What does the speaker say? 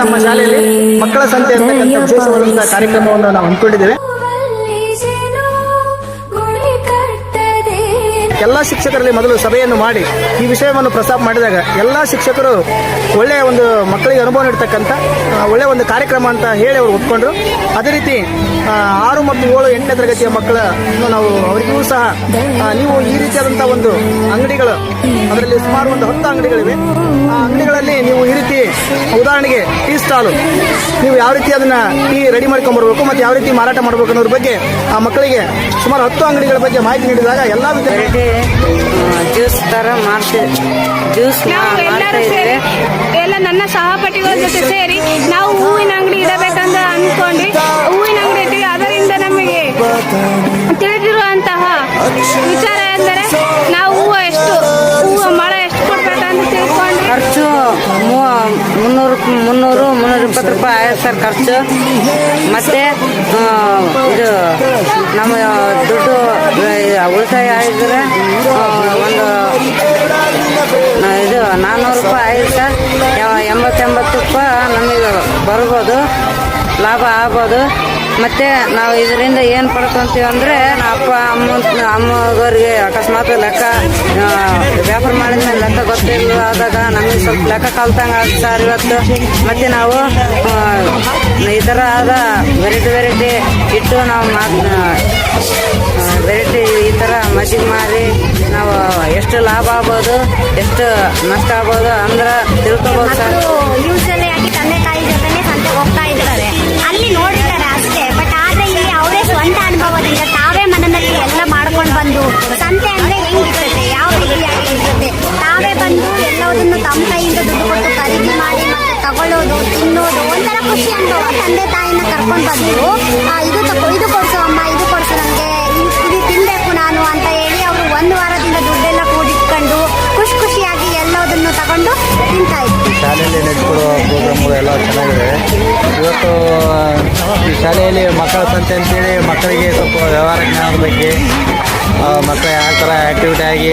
ನಮ್ಮ ಶಾಲೆಯಲ್ಲಿ ಮಕ್ಕಳ ಸಂತೆ ಅಂತಕ್ಕಂಥ ಕಾರ್ಯಕ್ರಮವನ್ನು ನಾವು ಹಮ್ಮಿಕೊಂಡಿದ್ದೇವೆ. ಎಲ್ಲ ಶಿಕ್ಷಕರಲ್ಲಿ ಮೊದಲು ಸಭೆಯನ್ನು ಮಾಡಿ ಈ ವಿಷಯವನ್ನು ಪ್ರಸ್ತಾಪ ಮಾಡಿದಾಗ ಎಲ್ಲ ಶಿಕ್ಷಕರು ಒಳ್ಳೆಯ ಒಂದು ಮಕ್ಕಳಿಗೆ ಅನುಭವ ನೀಡ್ತಕ್ಕಂಥ ಒಳ್ಳೆಯ ಒಂದು ಕಾರ್ಯಕ್ರಮ ಅಂತ ಹೇಳಿ ಅವರು ಒಪ್ಕೊಂಡ್ರು. ಅದೇ ರೀತಿ ಆರು ಮತ್ತು ಏಳು ಎಂಟನೇ ತರಗತಿಯ ಮಕ್ಕಳ ನಾವು ಅವರಿಗೂ ಸಹ ಆ, ನೀವು ಈ ರೀತಿಯಾದಂತಹ ಒಂದು ಅಂಗಡಿಗಳು ಅದರಲ್ಲಿ ಸುಮಾರು ಒಂದು ಹತ್ತು ಅಂಗಡಿಗಳಿವೆ. ಆ ಅಂಗಡಿಗಳಲ್ಲಿ ನೀವು ಈ ರೀತಿ ಉದಾಹರಣೆಗೆ ಟೀ ಸ್ಟಾಲು. ನೀವು ಯಾವ ರೀತಿ ಅದನ್ನ ಟೀ ರೆಡಿ ಮಾಡ್ಕೊಂಡ್ಬರ್ಬೇಕು ಮತ್ತು ಯಾವ ರೀತಿ ಮಾರಾಟ ಮಾಡಬೇಕು ಅನ್ನೋದ್ರ ಬಗ್ಗೆ ಆ ಮಕ್ಕಳಿಗೆ ಸುಮಾರು ಹತ್ತು ಅಂಗಡಿಗಳ ಬಗ್ಗೆ ಮಾಹಿತಿ ನೀಡಿದಾಗ ಎಲ್ಲ ವಿದ್ಯಾರ್ಥಿ ಜ್ಯೂಸ್ ತರ ಮಾಡ್ತೀವಿ. ಜ್ಯೂಸ್ ನಾವು ಎಲ್ಲರೂ ಸೇರಿ ಎಲ್ಲ ನನ್ನ ಸಹಪಾಠಿಗಳ ಜೊತೆ ಸೇರಿ ನಾವು ತಿಳಿದಿರುವಂತಹ ವಿಚಾರ ಎಂದರೆ ನಾವು ಹೂವು ಎಷ್ಟು, ಹೂವು ಮಳೆ ಎಷ್ಟು ಕೊಡ್ಬೇಕಂತ ತಿಳ್ಕೊಂಡು ಖರ್ಚು ಮುನ್ನೂರು ಮುನ್ನೂರು, ಮುನ್ನೂರ ಇಪ್ಪತ್ತು ರೂಪಾಯಿ ಆಯ್ತು ಸರ್ ಖರ್ಚು. ಮತ್ತೆ ಇದು ನಮ್ಮ ದುಡ್ಡು ಉಳಿತಾಯ ಆಗಿದ್ರೆ ಒಂದು ಇದು ನಾನ್ನೂರು ರೂಪಾಯಿ ಆಯ್ತು ಸರ್. ಎಂಬತ್ತೆಂಬತ್ತು ರೂಪಾಯಿ ನಮಗೆ ಬರ್ಬೋದು, ಲಾಭ ಆಗ್ಬೋದು. ಮತ್ತೆ ನಾವು ಇದರಿಂದ ಏನು ಪಡ್ಕೊಂತೀವಿ ಅಂದ್ರೆ ಅಪ್ಪ, ಅಮ್ಮ ಅಮ್ಮಗವ್ರಿಗೆ ಅಕಸ್ಮಾತ್ ಲೆಕ್ಕ ವ್ಯಾಪಾರ ವ್ಯಾಪಾರ ಮಾಡಿದ್ಮೇಲೆ ಲೆಕ್ಕ ಗೊತ್ತಿಲ್ಲದಾಗ ನಮಗೆ ಸ್ವಲ್ಪ ಲೆಕ್ಕ ಕಲ್ತಂಗ ಸರ್ ಇವತ್ತು. ಮತ್ತೆ ನಾವು ಈ ಥರ ಆದ ವೆರೈಟಿ ವೆರೈಟಿ ಇಟ್ಟು ನಾವು ವೆರೈಟಿ ಈ ಥರ ಮಜ್ಜಿಗೆ ಮಾಡಿ ನಾವು ಎಷ್ಟು ಲಾಭ ಆಗ್ಬೋದು, ಎಷ್ಟು ನಷ್ಟ ಆಗ್ಬೋದು ಅಂದ್ರೆ ಎಲ್ಲದನ್ನು ತಮ್ಮ ಕೈಯಿಂದ ದುಡ್ಡು ಕೊಟ್ಟು ಖರೀದಿ ಮಾಡಿ ಮತ್ತೆ ತಗೊಳ್ಳೋದು, ತಿನ್ನೋದು, ಒಂಥರ ಖುಷಿ ಅನುಭವ. ತಂದೆ ತಾಯಿನ ಕರ್ಕೊಂಡು ಬಂದು ಇದು ತಗೋ, ಇದು ಕೊಡ್ಸು ಅಮ್ಮ, ಇದು ಕೊಡ್ಸು ನನಗೆ ಇದು ತಿನ್ನಬೇಕು ನಾನು ಅಂತ ಹೇಳಿ ಅವರು ಒಂದು ವಾರದಿಂದ ದುಡ್ಡೆಲ್ಲ ಕೂಡಿಟ್ಕೊಂಡು ಖುಷಿ ಖುಷಿಯಾಗಿ ಎಲ್ಲದನ್ನು ತಗೊಂಡು ತಿಂತಾ ಇದ್ರು. ಶಾಲೆಯಲ್ಲಿ ನಡೆಸಿಕೊಡುವ ಪ್ರೋಗ್ರಾಮ್ಗಳು ಎಲ್ಲ ಚೆನ್ನಾಗಿದೆ. ಇವತ್ತು ಈ ಶಾಲೆಯಲ್ಲಿ ಮಕ್ಕಳ ಸಂತೆ ಅಂತೇಳಿ ಮಕ್ಕಳಿಗೆ ಸ್ವಲ್ಪ ವ್ಯವಹಾರ ಜ್ಞಾನದ ಬಗ್ಗೆ ಮತ್ತು ಮಕ್ಕಳು ಯಾವ ಥರ ಆ್ಯಕ್ಟಿವಿಟಿ ಆಗಿ